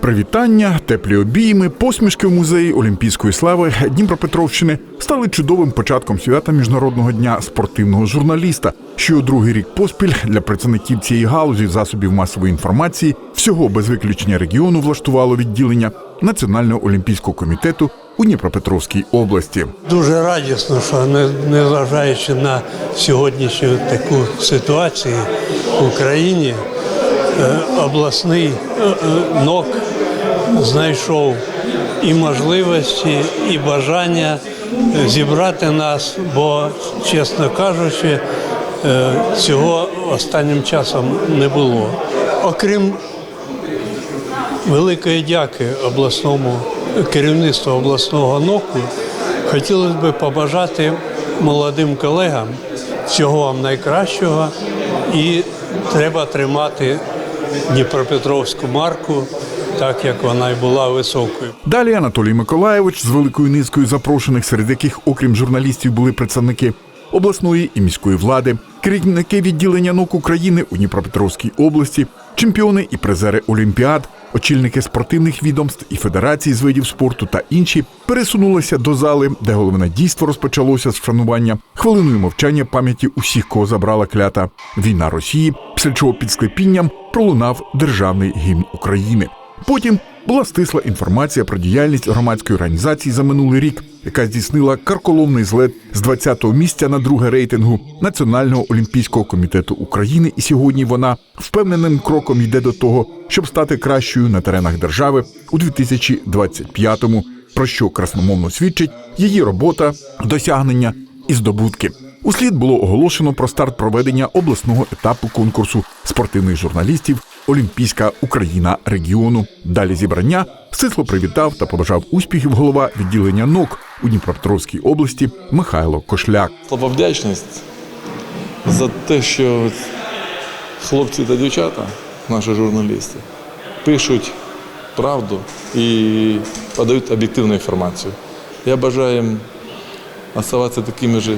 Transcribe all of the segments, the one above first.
Привітання, теплі обійми, посмішки в музеї Олімпійської слави Дніпропетровщини стали чудовим початком свята Міжнародного дня спортивного журналіста, що у другий рік поспіль для працівників цієї галузі засобів масової інформації всього без виключення регіону влаштувало відділення Національного олімпійського комітету у Дніпропетровській області. Дуже радісно, що не- незважаючи на сьогоднішню таку ситуацію в Україні, е, обласний е, е, НОК знайшов і можливості, і бажання зібрати нас, бо, чесно кажучи, е, цього останнім часом не було. Окрім великої дяки обласному керівництву обласного НОКу. Хотілося б побажати молодим колегам всього вам найкращого і треба тримати Дніпропетровську марку, так як вона й була високою. Далі Анатолій Миколаєвич з великою низкою запрошених, серед яких, окрім журналістів, були представники обласної і міської влади, керівники відділення НОК України у Дніпропетровській області, чемпіони і призери Олімпіад, очільники спортивних відомств і федерацій з видів спорту та інші пересунулися до зали, де головне дійство розпочалося з вшанування хвилиною мовчання пам'яті усіх, кого забрала клята війна Росії, після чого під склепінням пролунав державний гімн України. Потім була стисла інформація про діяльність громадської організації за минулий рік, яка здійснила карколомний злет з 20-го місця на друге рейтингу Національного олімпійського комітету України. І сьогодні вона впевненим кроком йде до того, щоб стати кращою на теренах держави у 2025-му, про що красномовно свідчить її робота, досягнення і здобутки. Услід було оголошено про старт проведення обласного етапу конкурсу спортивних журналістів Олімпійська Україна регіону. Далі зібрання стисло привітав та побажав успіхів голова відділення НОК у Дніпропетровській області Михайло Кошляк. Слава вдячність за те, що хлопці та дівчата, наші журналісти, пишуть правду і подають об'єктивну інформацію. Я бажаю їм оставатися такими ж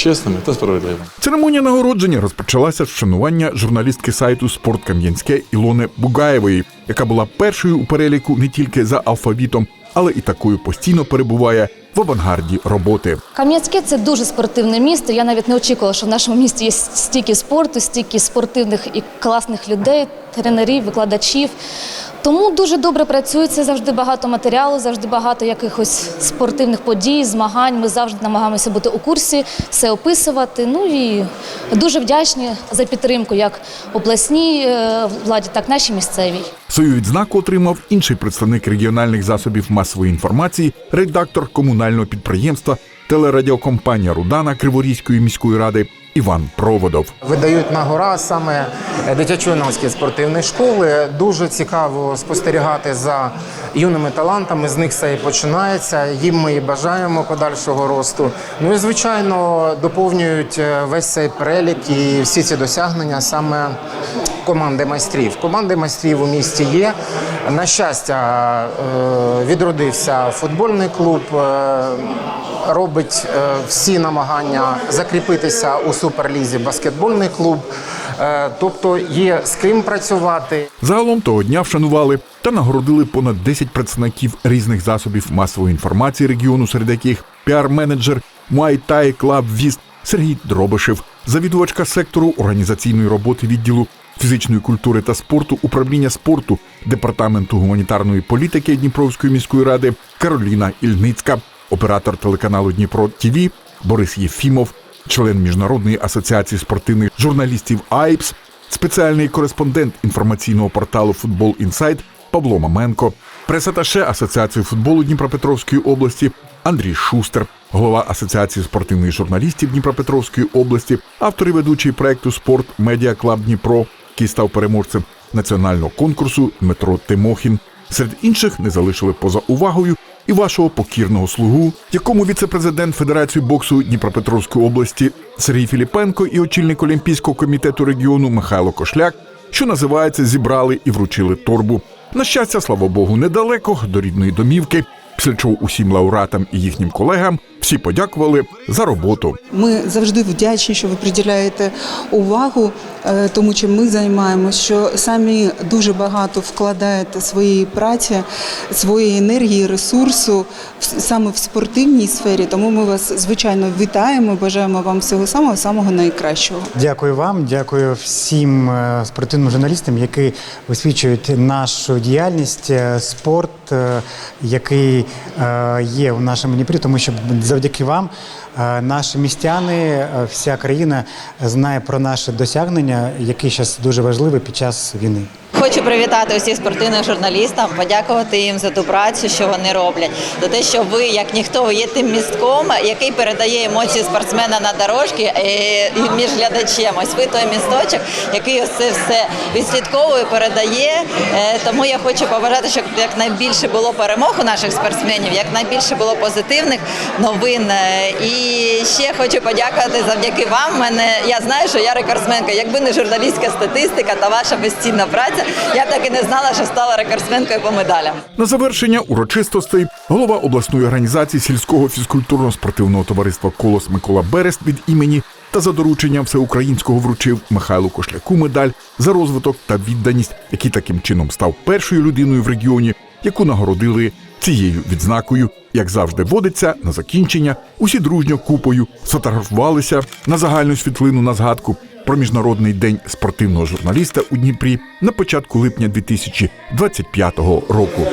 чесними та справедливими. Церемонія нагородження розпочалася з вшанування журналістки сайту Спорт Кам'янське Ілони Бугаєвої, яка була першою у переліку не тільки за алфавітом, але і такою постійно перебуває в авангарді роботи. Кам'янське це дуже спортивне місто. Я навіть не очікувала, що в нашому місті є стільки спорту, стільки спортивних і класних людей, тренерів, викладачів. Тому дуже добре працюється завжди багато матеріалу, завжди багато якихось спортивних подій, змагань. Ми завжди намагаємося бути у курсі, все описувати. Ну і дуже вдячні за підтримку як обласній е, владі, так і нашій місцевій. Свою відзнаку отримав інший представник регіональних засобів масової інформації, редактор комунального підприємства телерадіокомпанія Рудана Криворізької міської ради Іван Проводов. Видають на гора саме дитячо-юнацькі спортивні школи. Дуже цікаво спостерігати за юними талантами. З них все і починається. Їм ми і бажаємо подальшого росту. Ну і звичайно доповнюють е, весь цей перелік і всі ці досягнення саме команди майстрів. Команди майстрів у місті є. На щастя, е, відродився футбольний клуб. Робить е, всі намагання закріпитися у суперлізі баскетбольний клуб, Е, тобто є з ким працювати. Загалом того дня вшанували та нагородили понад 10 представників різних засобів масової інформації регіону, серед яких піар-менеджер Muay Клаб Віст Сергій Дробишев, завідувачка сектору організаційної роботи відділу фізичної культури та спорту управління спорту департаменту гуманітарної політики Дніпровської міської ради Кароліна Ільницька, оператор телеканалу Дніпро ТІВІ Борис Єфімов, член міжнародної асоціації спортивних журналістів АЙПС, спеціальний кореспондент інформаційного порталу Футбол Інсайт Павло Маменко, пресаташе Асоціації футболу Дніпропетровської області Андрій Шустер, голова Асоціації спортивних журналістів Дніпропетровської області, автор і ведучий проекту Спорт Медіа Клаб Дніпро, який став переможцем національного конкурсу Дмитро Тимохін. Серед інших не залишили поза увагою і вашого покірного слугу, якому віце-президент Федерації боксу Дніпропетровської області Сергій Філіпенко і очільник Олімпійського комітету регіону Михайло Кошляк, що називається, зібрали і вручили торбу. На щастя, слава Богу, недалеко до рідної домівки. Після чого усім лауреатам і їхнім колегам всі подякували за роботу. Ми завжди вдячні, що ви приділяєте увагу е, тому, чим ми займаємося, що самі дуже багато вкладаєте своєї праці, своєї енергії, ресурсу саме в спортивній сфері. Тому ми вас звичайно вітаємо, бажаємо вам всього самого самого найкращого. Дякую вам, дякую всім е, спортивним журналістам, які висвічують нашу діяльність, е, спорт, е, який е, є у нашому Дніпрі, тому що завдяки вам е, наші містяни, вся країна знає про наші досягнення, які зараз дуже важливі під час війни. Хочу привітати усіх спортивних журналістів, подякувати їм за ту працю, що вони роблять, за те, що ви, як ніхто, ви є тим містком, який передає емоції спортсмена на дорожки і між глядачем. Ось ви той місточок, який ось це все відслідковує, передає. Тому я хочу побажати, щоб якнайбільше було перемог у наших спортсменів, якнайбільше було позитивних новин. Е, І ще хочу подякувати завдяки вам. Мене я знаю, що я рекордсменка. Якби не журналістська статистика та ваша безцінна праця, я так і не знала, що стала рекордсменкою по медалям. На завершення урочистостей голова обласної організації сільського фізкультурно-спортивного товариства Колос Микола Берест від імені та за дорученням всеукраїнського вручив Михайлу Кошляку медаль за розвиток та відданість, який таким чином став першою людиною в регіоні, яку нагородили цією відзнакою. Як завжди водиться на закінчення, усі дружньо купою сфотографувалися на загальну світлину на згадку про міжнародний день спортивного журналіста у Дніпрі на початку липня 2025 року.